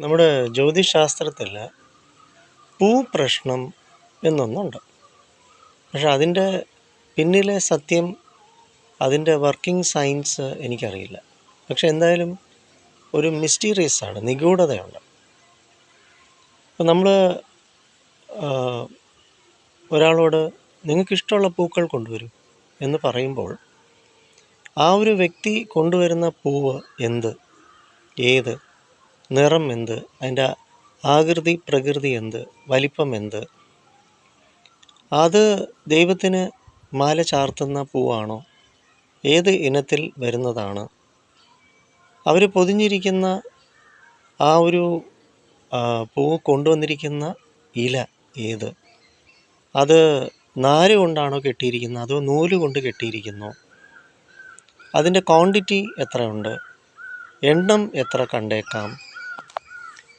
നമ്മുടെ ജ്യോതിശാസ്ത്രത്തിൽ ഭൂപ്രശ്നം എന്നൊന്നുണ്ട്. പക്ഷെ അതിന്റെ പിന്നിലെ സത്യം അതിന്റെ വർക്കിംഗ് സയൻസ് എനിക്കറിയില്ല. പക്ഷെ എന്തായാലും ഒരു മിസ്റ്റീരിയസ് ആണ് നിഗൂഢതയുണ്ട്. അപ്പം നമ്മൾ ഒരാളോട് നിങ്ങൾക്കിഷ്ടമുള്ള പൂക്കൾ കൊണ്ടുവരൂ എന്ന് പറയുമ്പോൾ ആ ഒരു വ്യക്തി കൊണ്ടുവരുന്ന പൂവ് എന്ത് ഏത് നിറം എന്ത്? അതിന്റെ ആകൃതി പ്രകൃതി എന്ത്? വലിപ്പം എന്ത്? അത് ദൈവത്തിന് മാല ചാർത്തുന്ന പൂവാണോ? ഏത് ഇനത്തിൽ വരുന്നതാണ്? അവർ പൊതിഞ്ഞിരിക്കുന്ന ആ ഒരു പൂവ് കൊണ്ടുവന്നിരിക്കുന്ന ഇല ഏത്? അത് നാര് കൊണ്ടാണോ കെട്ടിയിരിക്കുന്നത്? അതോ നൂൽ കൊണ്ട് കെട്ടിയിരിക്കുന്നോ? അതിന്റെ ക്വാണ്ടിറ്റി എത്രയുണ്ട്? എണ്ണം എത്ര കണ്ടേക്കാം?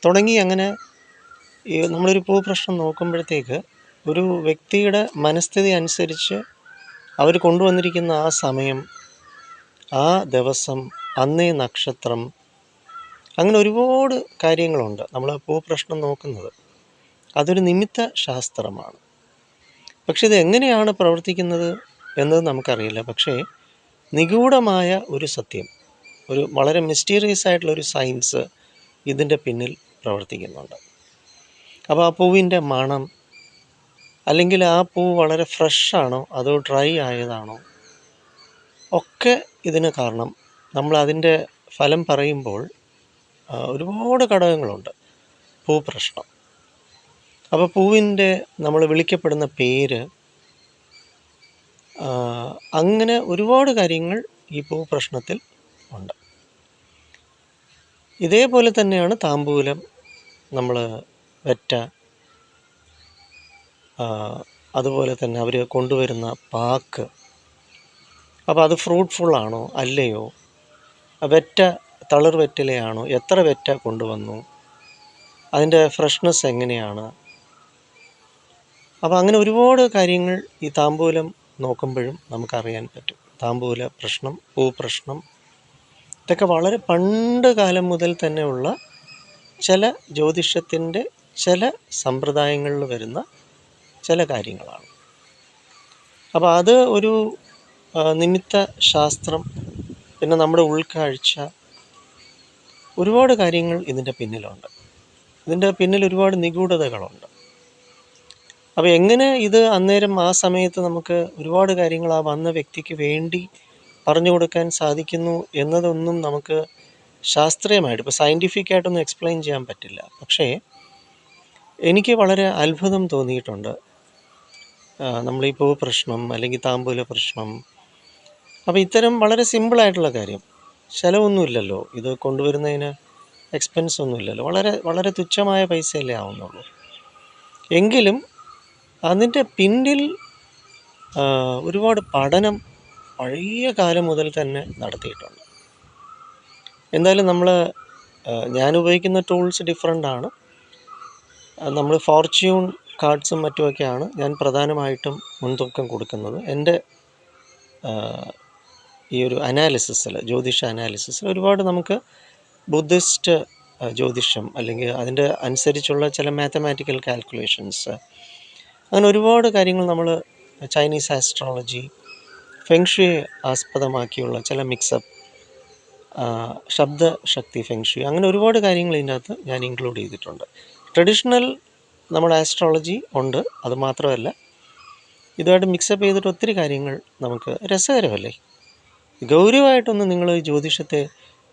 തുടങ്ങി അങ്ങനെ നമ്മളൊരു പൂ പ്രശ്നം നോക്കുമ്പോഴത്തേക്ക് ഒരു വ്യക്തിയുടെ മനസ്ഥിതി അനുസരിച്ച് അവർ കൊണ്ടുവന്നിരിക്കുന്ന ആ സമയം ആ ദിവസം അന്നേ നക്ഷത്രം അങ്ങനെ ഒരുപാട് കാര്യങ്ങളുണ്ട് നമ്മൾ പൂ പ്രശ്നം നോക്കുന്നത്. അതൊരു നിമിത്ത ശാസ്ത്രമാണ്. പക്ഷെ ഇത് എങ്ങനെയാണ് പ്രവർത്തിക്കുന്നത് എന്നത് നമുക്കറിയില്ല. പക്ഷേ നിഗൂഢമായ ഒരു സത്യം ഒരു വളരെ മിസ്റ്റീരിയസ് ആയിട്ടുള്ള ഒരു സയൻസ് ഇതിന്റെ പിന്നിൽ പ്രവർത്തിക്കുന്നുണ്ട്. അപ്പോൾ ആ പൂവിന്റെ മണം അല്ലെങ്കിൽ ആ പൂ വളരെ ഫ്രഷാണോ അതോ ഡ്രൈ ആയതാണോ ഒക്കെ ഇതിന് കാരണം. നമ്മൾ അതിന്റെ ഫലം പറയുമ്പോൾ ഒരുപാട് ഘടകങ്ങളുണ്ട്. പൂ പ്രശ്നം. അപ്പോൾ പൂവിന്റെ നമ്മൾ വിളിക്കപ്പെടുന്ന പേര് അങ്ങനെ ഒരുപാട് കാര്യങ്ങൾ ഈ പൂ പ്രശ്നത്തിൽ ഉണ്ട്. ഇതേപോലെ തന്നെയാണ് താമ്പൂലം നമ്മൾ വെറ്റ അതുപോലെ തന്നെ അവർ കൊണ്ടുവരുന്ന പാക്ക്. അപ്പോൾ അത് ഫ്രൂട്ട്ഫുൾ ആണോ? അല്ലയോ? വെറ്റ തളിർ വെറ്റിലയാണോ? എത്ര വെറ്റ കൊണ്ടുവന്നു? അതിന്റെ ഫ്രഷ്നെസ് എങ്ങനെയാണ്? അപ്പോൾ അങ്ങനെ ഒരുപാട് കാര്യങ്ങൾ ഈ താമ്പൂലം നോക്കുമ്പോഴും നമുക്കറിയാൻ പറ്റും. താമ്പൂല പ്രശ്നം പൂ പ്രശ്നം ഇതൊക്കെ വളരെ പണ്ട് കാലം മുതൽ തന്നെയുള്ള ചില ജ്യോതിഷത്തിന്റെ ചില സമ്പ്രദായങ്ങളിൽ വരുന്ന ചില കാര്യങ്ങളാണ്. അപ്പോൾ അത് ഒരു നിമിത്ത ശാസ്ത്രം പിന്നെ നമ്മുടെ ഉൾക്കാഴ്ച ഒരുപാട് കാര്യങ്ങൾ ഇതിന്റെ പിന്നിലുണ്ട്. ഇതിന്റെ പിന്നിൽ ഒരുപാട് നിഗൂഢതകളുണ്ട്. അപ്പോൾ എങ്ങനെ ഇത് അന്നേരം ആ സമയത്ത് നമുക്ക് ഒരുപാട് കാര്യങ്ങൾ ആ വന്ന വ്യക്തിക്ക് വേണ്ടി പറഞ്ഞു കൊടുക്കാൻ സാധിക്കുന്നു എന്നതൊന്നും നമുക്ക് ശാസ്ത്രീയമായിട്ട് ഇപ്പോൾ സയന്റിഫിക് ആയിട്ടൊന്നും എക്സ്പ്ലെയിൻ ചെയ്യാൻ പറ്റില്ല. പക്ഷേ എനിക്ക് വളരെ അത്ഭുതം തോന്നിയിട്ടുണ്ട്. നമ്മളീ പൂ പ്രശ്നം അല്ലെങ്കിൽ താമ്പൂല പ്രശ്നം. അപ്പോൾ ഇത്തരം വളരെ സിമ്പിളായിട്ടുള്ള കാര്യം. ചിലവൊന്നുമില്ലല്ലോ. ഇത് കൊണ്ടുവരുന്നതിന് എക്സ്പെൻസ് ഒന്നുമില്ലല്ലോ. വളരെ വളരെ തുച്ഛമായ പൈസയല്ലേ ആവുന്നുള്ളൂ. എങ്കിലും അതിന്റെ പിന്നിൽ ഒരുപാട് പഠനം പഴയ കാലം മുതൽ തന്നെ നടത്തിയിട്ടുണ്ട്. എന്തായാലും നമ്മൾ ഞാൻ ഉപയോഗിക്കുന്ന ടൂൾസ് ഡിഫറെന്റ് ആണ് നമ്മൾ ഫോർച്യൂൺ കാർഡ്സും മറ്റുമൊക്കെയാണ് ഞാൻ പ്രധാനമായിട്ടും മുൻതൂക്കം കൊടുക്കുന്നത്. എന്റെ ഈ ഒരു അനാലിസിസിൽ ജ്യോതിഷ അനാലിസിസിൽ ഒരുപാട് നമുക്ക് ബുദ്ധിസ്റ്റ് ജ്യോതിഷം അല്ലെങ്കിൽ അതിന്റെ അനുസരിച്ചുള്ള ചില മാത്തമാറ്റിക്കൽ കാൽക്കുലേഷൻസ് അങ്ങനെ ഒരുപാട് കാര്യങ്ങൾ നമ്മൾ ചൈനീസ് ആസ്ട്രോളജി ഫെങ്ഷയെ ആസ്പദമാക്കിയുള്ള ചില മിക്സപ്പ് ശബ്ദശക്തി ഫെങ്ഷു അങ്ങനെ ഒരുപാട് കാര്യങ്ങൾ ഇതിനകത്ത് ഞാൻ ഇൻക്ലൂഡ് ചെയ്തിട്ടുണ്ട്. ട്രഡീഷണൽ നമ്മുടെ ആസ്ട്രോളജി ഉണ്ട് അത് മാത്രമല്ല ഇതുമായിട്ട് മിക്സപ്പ് ചെയ്തിട്ട് ഒത്തിരി കാര്യങ്ങൾ നമുക്ക് രസകരമല്ലേ? ഗൗരവമായിട്ടൊന്നും നിങ്ങൾ ജ്യോതിഷത്തെ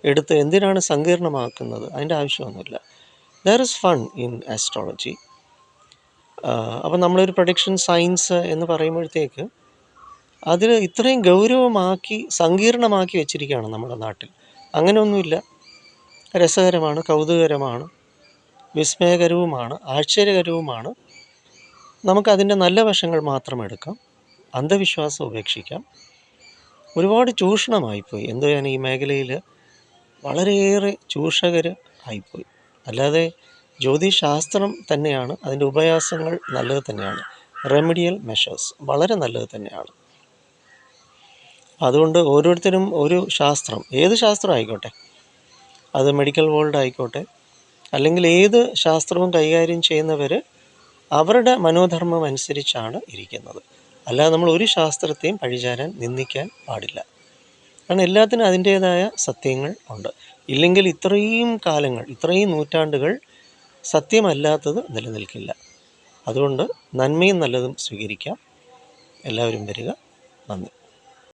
എടുത്ത് എന്തിനാണ് സങ്കീർണമാക്കുന്നത്? അതിന്റെ ആവശ്യമൊന്നുമില്ല. There is fun in astrology അപ്പം നമ്മളൊരു പ്രൊഡിക്ഷൻ സയൻസ് എന്ന് പറയുമ്പോഴത്തേക്ക് അതിൽ ഇത്രയും ഗൗരവമാക്കി സങ്കീർണമാക്കി വെച്ചിരിക്കുകയാണ് നമ്മുടെ നാട്ടിൽ. അങ്ങനെയൊന്നുമില്ല. രസകരമാണ് കൗതുകകരമാണ് വിസ്മയകരവുമാണ് ആശ്ചര്യകരവുമാണ്. നമുക്കതിന്റെ നല്ല വശങ്ങൾ മാത്രം എടുക്കാം. അന്ധവിശ്വാസം ഉപേക്ഷിക്കാം. ഒരുപാട് ചൂഷണമായിപ്പോയി. എന്തോ ഞാൻ ഈ മേഖലയിൽ വളരെയേറെ ചൂഷകർ ആയിപ്പോയി അല്ലാതെ ജ്യോതിശാസ്ത്രം തന്നെയാണ്. അതിന്റെ ഉപയാസങ്ങൾ നല്ലത് തന്നെയാണ്. റെമഡിയൽ മെഷേഴ്സ് വളരെ നല്ലത് തന്നെയാണ്. അതുകൊണ്ട് ഓരോരുത്തരും ഒരു ശാസ്ത്രം. ഏത് ശാസ്ത്രം ആയിക്കോട്ടെ? അത് മെഡിക്കൽ വേൾഡ് ആയിക്കോട്ടെ. അല്ലെങ്കിൽ ഏത് ശാസ്ത്രവും കൈകാര്യം ചെയ്യുന്നവർ അവരുടെ മനോധർമ്മം അനുസരിച്ചാണ് ഇരിക്കുന്നത്. അല്ലാതെ നമ്മൾ ഒരു ശാസ്ത്രത്തെയും പഴിചാരാൻ നിന്ദിക്കാൻ പാടില്ല. കാരണം എല്ലാത്തിനും അതിന്റേതായ സത്യങ്ങൾ ഉണ്ട്. ഇല്ലെങ്കിൽ ഇത്രയും കാലങ്ങൾ ഇത്രയും നൂറ്റാണ്ടുകൾ സത്യമല്ലാത്തത് നിലനിൽക്കില്ല. അതുകൊണ്ട് നന്മയും നല്ലതും സ്വീകരിക്കാം. എല്ലാവരും വരിക. നന്ദി.